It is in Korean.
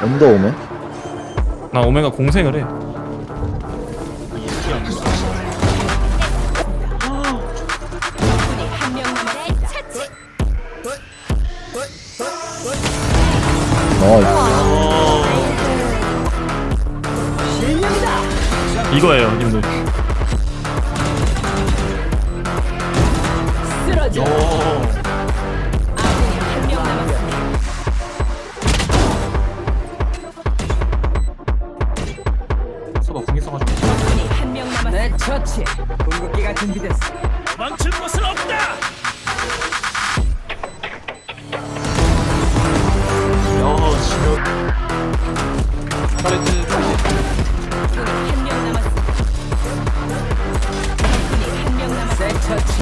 언더 오메? 나 오메가 공생을 해. 아, 이거예요, 님들. 쓰러져. 있어가지고 내 네, 처치. 공격기가 준비됐어. 망칠 곳은 없다! 야 지금. 파레트 내 네, 처치.